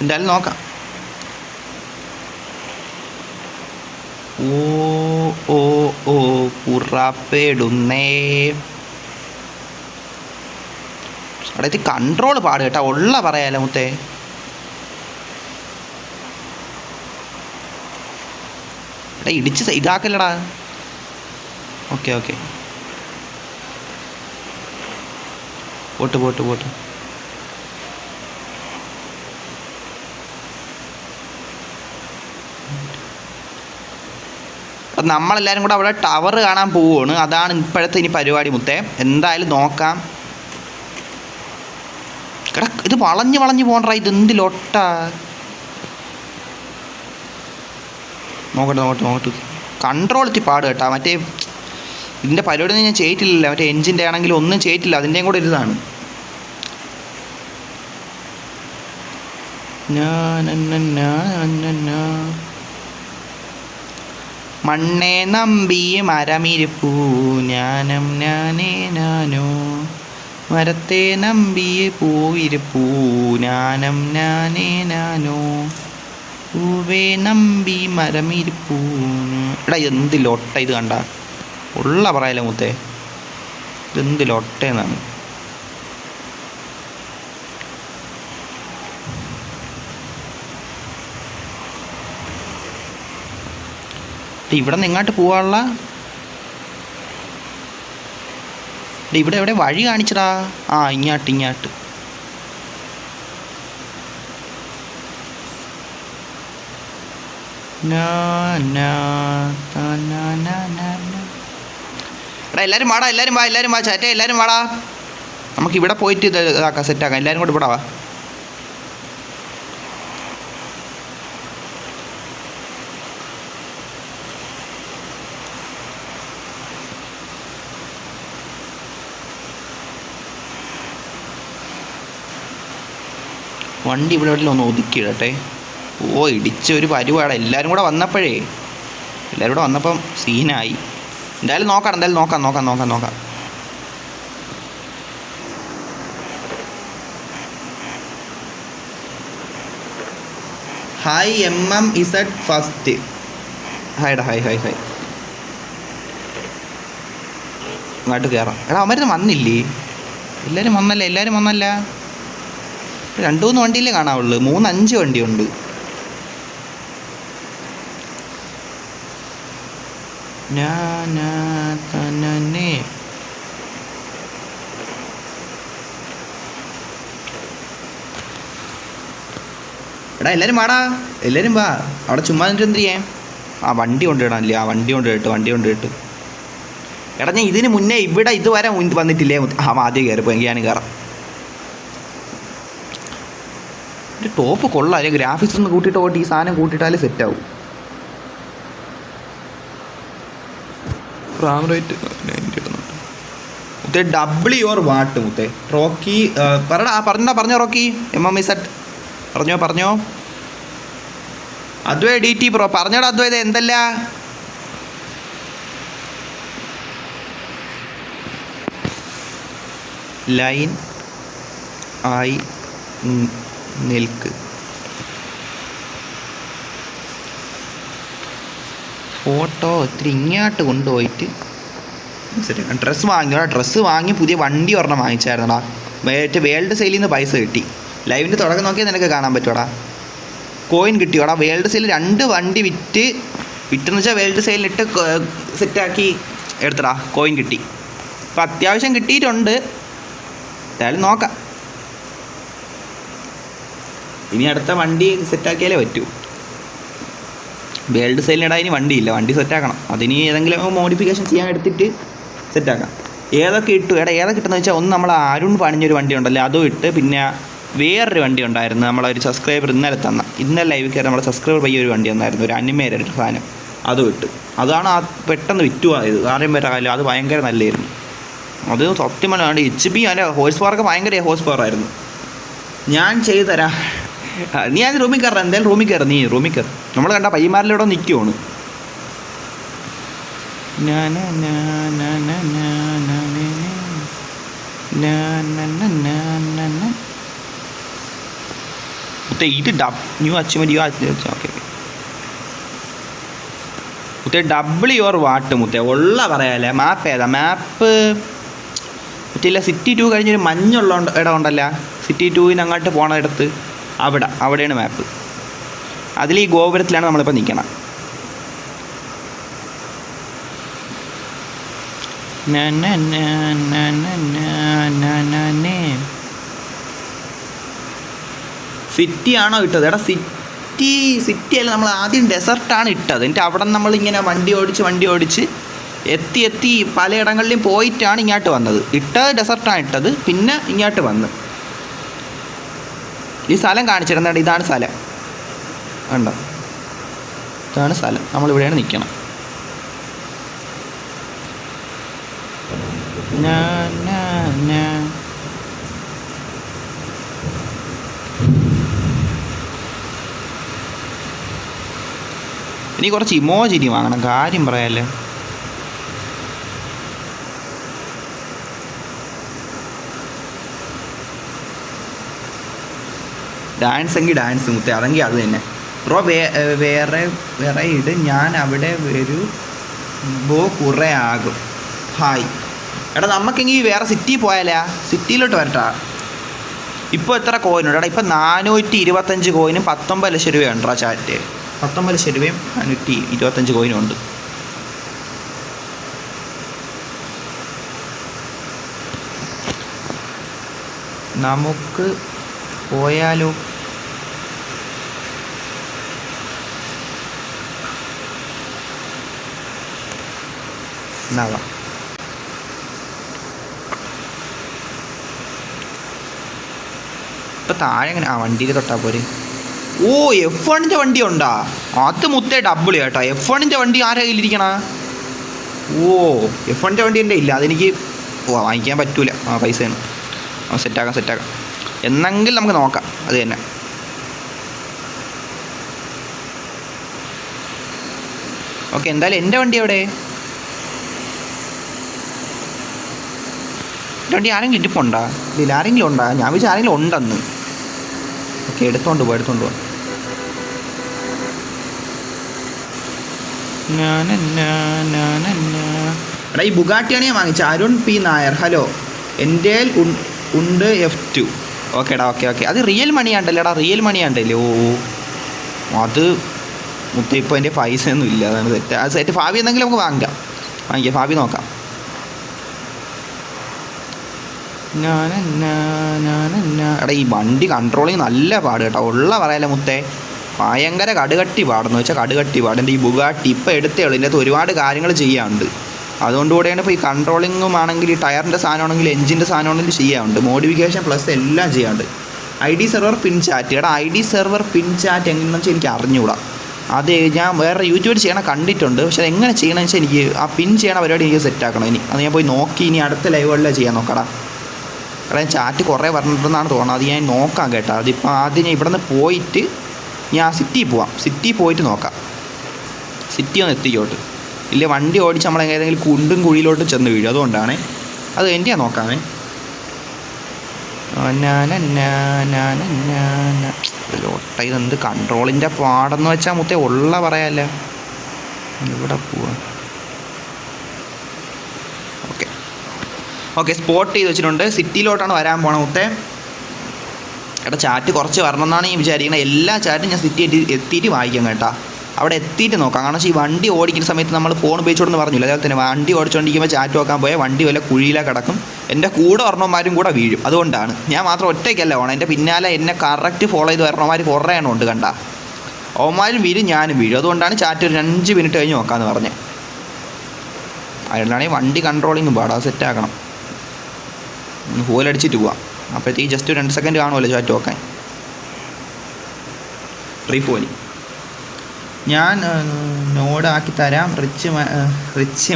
എന്തായാലും നോക്കാം. ഓ ഓ ഓ പുറപ്പെടുന്നേ. അവിടെ കൺട്രോൾ പാട് കേട്ടോ. ഉള്ള പറയാലോ മുത്തേ. എടാ ഇടിച്ച് ഇതാക്കല്ലടാ. Okay okay. പോട്ട് പോട്ട് പോട്ട്. അപ്പം നമ്മളെല്ലാവരും കൂടെ അവിടെ ടവർ കാണാൻ പോവുകയാണ്. അതാണ് ഇപ്പോഴത്തെ ഇനി പരിപാടി മുത്തേ. എന്തായാലും നോക്കാം. ഇത് വളഞ്ഞ് വളഞ്ഞ് പോണ്ട ഇത് എന്ത് ലോട്ട നോക്കട്ടെ നോക്കട്ടെ നോക്കട്ടെ. കൺട്രോൾ എത്തി പാട് കേട്ടാ. മറ്റേ ഇതിന്റെ പരിപാടി ഞാൻ ചെയ്തിട്ടില്ല മറ്റേ എൻജിന്റെ ആണെങ്കിലും ഒന്നും ചെയ്തിട്ടില്ല. അതിന്റെയും കൂടെ ഒരിതാണ്. ഞാൻ. മണ്ണേ നമ്പി മരമിരിപ്പൂ. ഞാനം ഞാനേ ഞാനോ. മരത്തെ നമ്പി പൂവിരിപ്പൂ. ഞാനം ഞാനേ ഞാനോ. പൂവേ നമ്പി മരമിരിപ്പൂ. എടാ എന്ത് ലോട്ട ഇത് കണ്ട? ഉള്ള പറയല മുത്തേ. ഇതെന്ത് ലൊട്ടേന്നാണ്? ഇവിടെ നിന്ന് ഇങ്ങോട്ട് പോവാനുള്ള ഇവിടെ എവിടെ വഴി കാണിച്ചടാ. ആ ഇങ്ങാട്ട് ഇങ്ങാട്ട്. എടാ എല്ലാവരും വാടാ എല്ലാവരും വാ എല്ലാവരും വാ ചാറ്റേ എല്ലാവരും വാടാ. നമുക്ക് ഇവിടെ പോയിട്ട് ഇത് ഇതാക്കാം സെറ്റാക്കാം. എല്ലാവരും കൂടെ ഇവിടെ വാ. വണ്ടി ഇവിടെ വീട്ടിൽ ഒന്ന് ഒതുക്കിയിടട്ടെ. ഓ ഇടിച്ച ഒരു പരിപാടി. എല്ലാവരും കൂടെ വന്നപ്പോഴേ എല്ലാവരും കൂടെ വന്നപ്പം സീനായി. എന്തായാലും നോക്കാം എന്തായാലും നോക്കാം നോക്കാം നോക്കാം നോക്കാം. Hi M M Z first ഹായ്ഡാ hi hi hi അങ്ങോട്ട് കയറാം എടാ അവന്മാരൊന്നും വന്നില്ലേ? എല്ലാവരും വന്നല്ല എല്ലാവരും വന്നല്ല? രണ്ട് മൂന്ന് വണ്ടിയിലേ കാണാവുള്ളൂ. മൂന്ന് അഞ്ച് വണ്ടിയുണ്ട്. എടാ എല്ലാരും വാടാ. എല്ലാരും വാ. അവിടെ ചുമ്മാ നിന്നിട്ട് എന്ത് ആ വണ്ടി കൊണ്ടിടാനല്ലേ ആ വണ്ടി കൊണ്ട് ഇട്ട് വണ്ടി കൊണ്ട് ഇട്ട് എടാ ഞാൻ ഇതിന് മുന്നേ ഇവിടെ ഇതുവരെ വന്നിട്ടില്ലേ? ആ ആദ്യം കയറിപ്പോ എങ്കിൽ ഞാൻ കയറാം. ഒരു ടോപ്പ് കൊള്ളാം. അല്ലെങ്കിൽ ഗ്രാഫിക്സ് ഒന്ന് കൂട്ടിയിട്ട് പോയിട്ട് ഈ സാധനം കൂട്ടിയിട്ടാൽ സെറ്റ് ആവും. റാം റേറ്റ് മുത്തേ ഡബിൾ യുവർ വാട്ട് മുത്തേ. റോക്കി പറടാ ആ പറഞ്ഞാ പറഞ്ഞോ Rocky. M M Z set പറഞ്ഞോ പറഞ്ഞോ. അദ്വൈ ഡി ടി പ്രോ പറഞ്ഞോടാ അദ്വൈത എന്തല്ല? ലൈൻ ആയി നിൽക്ക്. ഫോട്ടോ ഇത്തിരി ഇങ്ങോട്ട് കൊണ്ടുപോയിട്ട് ഡ്രസ്സ് വാങ്ങി ഡ്രസ്സ് വാങ്ങി പുതിയ വണ്ടി ഒരെണ്ണം വാങ്ങിച്ചായിരുന്നടാ. മറ്റേ വേൾഡ് സെയിലിൽ നിന്ന് പൈസ കിട്ടി. ലൈവിന്റെ തുടക്കം നോക്കിയാൽ നിനക്ക് കാണാൻ പറ്റുമോടാ കോയിൻ കിട്ടിയോടാ. വേൾഡ് സെയിൽ രണ്ട് വണ്ടി വിറ്റ് വിറ്റെന്ന് വെച്ചാൽ വേൾഡ് സെയിലിട്ട് സെറ്റാക്കി എടുത്തടാ. കോയിൻ കിട്ടി. അപ്പോൾ അത്യാവശ്യം കിട്ടിയിട്ടുണ്ട്. എന്തായാലും നോക്കാം. ഇനി അടുത്ത വണ്ടി സെറ്റാക്കിയാലേ പറ്റൂ. വേൾഡ് സെയിലിനിടാൻ ഇനി വണ്ടിയില്ല വണ്ടി സെറ്റാക്കണം. അതിന് ഏതെങ്കിലും മോഡിഫിക്കേഷൻ ചെയ്യാൻ എടുത്തിട്ട് സെറ്റാക്കാം. ഏതൊക്കെ ഇട്ടു? എടാ ഏതൊക്കെ ഇട്ടെന്ന് വെച്ചാൽ ഒന്ന് നമ്മൾ അരുൺ പണിഞ്ഞൊരു വണ്ടി ഉണ്ടല്ലോ അതും ഇട്ട് പിന്നെ വേറൊരു വണ്ടി ഉണ്ടായിരുന്നു നമ്മളൊരു സബ്സ്ക്രൈബർ ഇന്നലെ തന്ന. ഇന്നലെ ലൈവ് കയറി നമ്മുടെ സബ്സ്ക്രൈബർ പയ്യ ഒരു വണ്ടി ഉണ്ടായിരുന്നു ഒരു അനിമേര ഒരു സാധനം. അതും ഇട്ട്. അതാണ് ആ പെട്ടെന്ന് വിറ്റുപോയത്. ആരെയും വരെ കാലം അത് ഭയങ്കര നല്ലതായിരുന്നു അത് സത്യം പറഞ്ഞാൽ എച്ച് പി അതിന്റെ ഹോഴ്സ് പവറൊക്കെ ഭയങ്കര ഹോഴ്സ് പവർ ആയിരുന്നു. ഞാൻ ചെയ്തു തരാം. നീ ആദ്യം റൂമിൽ കയറാം എന്തായാലും റൂമിൽ കയറ നീ റൂമിൽ കയറ നമ്മൾ കണ്ട പയ്യന്മാരിലൂടെ നിൽക്കുവാണ് മുത്തേ ഇത് ഡബ് ന്യൂ അച്ചീവ്മെന്റ് ഓക്കെ മുത്തേ ഡബിൾ യുവർ വാട്ട് മുത്തേ ഉള്ള പറയാല്ലേ മാപ്പ് ഏതാ മാപ്പ് മറ്റില്ല സിറ്റി ടു കഴിഞ്ഞൊരു മഞ്ഞുള്ള ഇടം ഉണ്ടല്ല സിറ്റി ടുവിന് അങ്ങോട്ട് പോണ ഇടത്ത് അവിടെ അവിടെയാണ് മാപ്പ് അതിൽ ഈ ഗോപുരത്തിലാണ് നമ്മളിപ്പോൾ നിൽക്കണം സിറ്റി ആണോ ഇട്ടത്? എടാ സിറ്റി സിറ്റി അല്ല നമ്മൾ ആദ്യം ഡെസർട്ടാണ് ഇട്ടത്. എന്നിട്ട് അവിടെ നമ്മൾ ഇങ്ങനെ വണ്ടി ഓടിച്ച് വണ്ടി ഓടിച്ച് എത്തി എത്തി പലയിടങ്ങളിലും പോയിട്ടാണ് ഇങ്ങോട്ട് വന്നത്. ഇട്ടത് ഡെസർട്ടാണ് ഇട്ടത്. പിന്നെ ഇങ്ങോട്ട് വന്ന്. ഈ സ്ഥലം കാണിച്ചിരുന്നുണ്ട് ഇതാണ് സ്ഥലം. ഉണ്ടോ ഇതാണ് സ്ഥലം. നമ്മളിവിടെയാണ് നിൽക്കണം. ഇനി കുറച്ച് ഇമോജിനി വാങ്ങണം. കാര്യം പറയാല്ലേ? ഡാൻസ് എങ്കിൽ ഡാൻസ് മുത്തേ അതെങ്കിൽ അത് തന്നെ. ബ്രോ വേ വേറെ വേറെ ഇട് ഞാൻ അവിടെ ഒരു ബോ കുറേ ആകും. ഹായ്. എടാ നമുക്കെങ്കിൽ വേറെ സിറ്റി പോയാലാ? സിറ്റിയിലോട്ട് വരട്ടാ. ഇപ്പോൾ എത്ര കോയിനുണ്ട് എടാ ഇപ്പം നാനൂറ്റി ഇരുപത്തഞ്ച് കോയിനും പത്തൊമ്പത് ലക്ഷം രൂപയുണ്ടോ ചാറ്റ് പത്തൊമ്പത് ലക്ഷം രൂപയും നാനൂറ്റി ഇരുപത്തഞ്ച് കോയിനും ഉണ്ട്. നമുക്ക് പോയാലോ? എന്നാവാം ഇപ്പൊ താഴെ എങ്ങനെ? ആ വണ്ടിയിൽ തൊട്ടാ പോരെ. ഓ എഫ് വണ്ണിന്റെ വണ്ടി ഉണ്ടാ? അത് മുത്തേ ഡബിൾ കേട്ടോ. എഫ് വണ്ണിന്റെ വണ്ടി ആരാ കയ്യിലിരിക്കണ? ഓ എഫ് വണ്ണിന്റെ വണ്ടി എന്റെ ഇല്ല അതെനിക്ക് വാങ്ങിക്കാൻ പറ്റൂല. ആ പൈസയാണ് സെറ്റാക്കാം സെറ്റാക്കാം എന്നെങ്കിൽ നമുക്ക് നോക്കാം. അത് തന്നെ. ഓക്കെ എന്തായാലും എന്റെ വണ്ടി എവിടെ? എന്റെ വണ്ടി ആരെങ്കിലും ഇരിപ്പുണ്ടാ ഇല്ല ആരെങ്കിലും ഉണ്ടാ? ഞാൻ വിചാരിച്ച ആരെങ്കിലും ഉണ്ടെന്ന്. ഓക്കെ എടുത്തോണ്ട് പോ എടുത്തോണ്ട് പോ. എടാ ഈ ബുഗാട്ടിയാണ് ഞാൻ വാങ്ങിച്ചത്. അരുൺ പി നായർ. ഹലോ. എന്റെ ഉണ്ട് എഫ് ടു ഓക്കേടാ ഓക്കെ ഓക്കെ അത് റിയൽ മണി എടാ റിയൽ മണിയാണ്ടല്ലേ ഓ. അത് മുത്ത ഇപ്പോൾ എന്റെ പൈസ ഒന്നും ഇല്ല അതാണ് സെറ്റ് ആ സെറ്റ് ഭാവി എന്തെങ്കിലും നമുക്ക് വാങ്ങിക്കാം. വാങ്ങിക്കാം ഭാവി നോക്കാം. എടാ ഈ വണ്ടി കൺട്രോളിങ് നല്ല പാട് കേട്ടോ. ഉള്ള പറയാലോ മുത്തേ. ഭയങ്കര കടുകട്ടി പാടെന്ന് വെച്ചാൽ കടുകട്ടി പാട്. ഈ ബുഗാട്ടി ഇപ്പം എടുത്തേ ഉള്ളൂ. ഇതിന്റെ അകത്ത് ഒരുപാട് കാര്യങ്ങൾ ചെയ്യാനുണ്ട്. അതുകൊണ്ടുകൂടെയാണ് ഇപ്പോൾ ഈ കൺട്രോളിങ്ങും ആണെങ്കിൽ ഈ ടയറിന്റെ സാധനമാണെങ്കിൽ എഞ്ചിന്റെ സാധനമാണെങ്കിൽ ചെയ്യാറുണ്ട് മോഡിഫിക്കേഷൻ പ്ലസ് എല്ലാം ചെയ്യാറുണ്ട് I D server pin chat എടാ I D server pin chat എങ്ങനെയാണെന്ന് വെച്ചാൽ എനിക്ക് അറിഞ്ഞുകൂടാ. അത് ഞാൻ വേറെ യൂട്യൂബിൽ ചെയ്യണ കണ്ടിട്ടുണ്ട്. പക്ഷെ എങ്ങനെ ചെയ്യണമെന്ന് വെച്ചാൽ എനിക്ക് ആ പിൻ ചെയ്യണ പരിപാടി എനിക്ക് സെറ്റ് ആക്കണം ഇനി. അത് ഞാൻ പോയി നോക്കി ഇനി അടുത്ത ലൈവുകളിലാണ് ചെയ്യാൻ നോക്കടാ. എടാ ചാറ്റ് കുറേ പറഞ്ഞിട്ടുണ്ടെന്നാണ് തോന്നുന്നത്. അത് ഞാൻ നോക്കാം കേട്ടോ. അതിപ്പോൾ ആദ്യം ഞാൻ ഇവിടെ നിന്ന് പോയിട്ട് ഞാൻ സിറ്റിയിൽ പോവാം. സിറ്റിയിൽ പോയിട്ട് നോക്കാം. സിറ്റി ഒന്ന് എത്തിക്കോട്ട്. ഇല്ല വണ്ടി ഓടിച്ച് നമ്മൾ ഏതെങ്കിലും കുണ്ടും കുഴിയിലോട്ട് ചെന്ന് വീഴും. അതുകൊണ്ടാണ്. അത് എന്റെ നോക്കാമേ ലോട്ട ഇതെന്ത് കൺട്രോളിന്റെ പാടെന്ന് വെച്ചാൽ മുത്തേ ഉള്ള പറയാല്ല. ഇവിടെ പോവാ? ഓക്കെ. ഓക്കെ സ്പോട്ട് ചെയ്ത് വെച്ചിട്ടുണ്ട്. സിറ്റിയിലോട്ടാണ് വരാൻ പോണ മുത്തേ. എടാ ചാറ്റ് കുറച്ച് വരണം എന്നാണ് ഞാൻ വിചാരിക്കുന്നത് എല്ലാ ചാറ്റും ഞാൻ സിറ്റി എത്തിയിട്ട് വായിക്കാം കേട്ടാ. അവിടെ എത്തിയിട്ട് നോക്കാം. കാരണം ഈ വണ്ടി ഓടിക്കുന്ന സമയത്ത് നമ്മൾ ഫോൺ ഉപയോഗിച്ചോടെന്ന് പറഞ്ഞില്ല? അതേപോലെ തന്നെ വണ്ടി ഓടിച്ചുകൊണ്ടിരിക്കുമ്പോൾ ചാറ്റ് നോക്കാൻ പോയാൽ വണ്ടി വല്ല കുഴിയിലാ കിടക്കും. എന്റെ കൂടെ ഒരെണ്ണന്മാരും കൂടെ വീഴും. അതുകൊണ്ടാണ്. ഞാൻ മാത്രം ഒറ്റയ്ക്കല്ല പോകണം എന്റെ പിന്നാലെ എന്നെ കറക്റ്റ് ഫോളോ ചെയ്ത് വരണമാർ കുറേ എണ്ണം ഉണ്ട് കണ്ട. അവന്മാരും വീഴും ഞാനും വീഴും. അതുകൊണ്ടാണ് ചാറ്റ് ഒരു അഞ്ച് മിനിറ്റ് കഴിഞ്ഞ് നോക്കാമെന്ന് പറഞ്ഞത് അതുകൊണ്ടാണെങ്കിൽ വണ്ടി കൺട്രോളിങ് പാടാ. സെറ്റാക്കണം ഹോലടിച്ചിട്ട് പോവാം. അപ്പോഴത്തേക്ക് ജസ്റ്റ് രണ്ട് സെക്കൻഡ് കാണുമല്ലോ ചാറ്റ് നോക്കാൻ റീഫോലി ഞാൻ നോഡാക്കി തരാം. Rich rich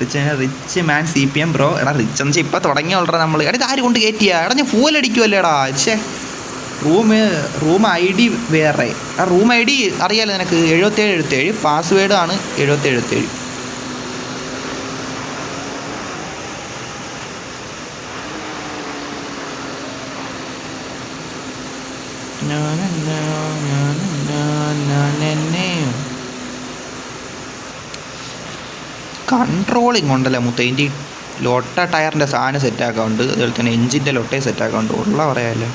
rich rich man C P M bro. എടാ റിച്ച് എന്ന് വെച്ചാൽ ഇപ്പം തുടങ്ങിയുള്ള നമ്മൾ എടാ ഇത് ആര് കൊണ്ട് കയറ്റിയാ എടാ ഞാൻ ഫൂൽ അടിക്കുമല്ലേടാ ഛേ റൂം റൂം ഐ ഡി വേറെ. ആ റൂം ഐ ഡി അറിയാലോ നിനക്ക്? എഴുപത്തേഴ് എഴുപത്തേഴ് പാസ്വേഡ് ആണ് എഴുപത്തേഴ് എഴുപത്തേഴ് കൺട്രോളിങ് ഉണ്ടല്ലോ മുത്ത? ഇതിന്റെ ലൊട്ട ടയറിന്റെ സാധനം സെറ്റാക്കാറുണ്ട് അതുപോലെ തന്നെ എഞ്ചിന്റെ ലൊട്ടയും സെറ്റാക്കാറുണ്ട് ഉള്ള പറയാമല്ലോ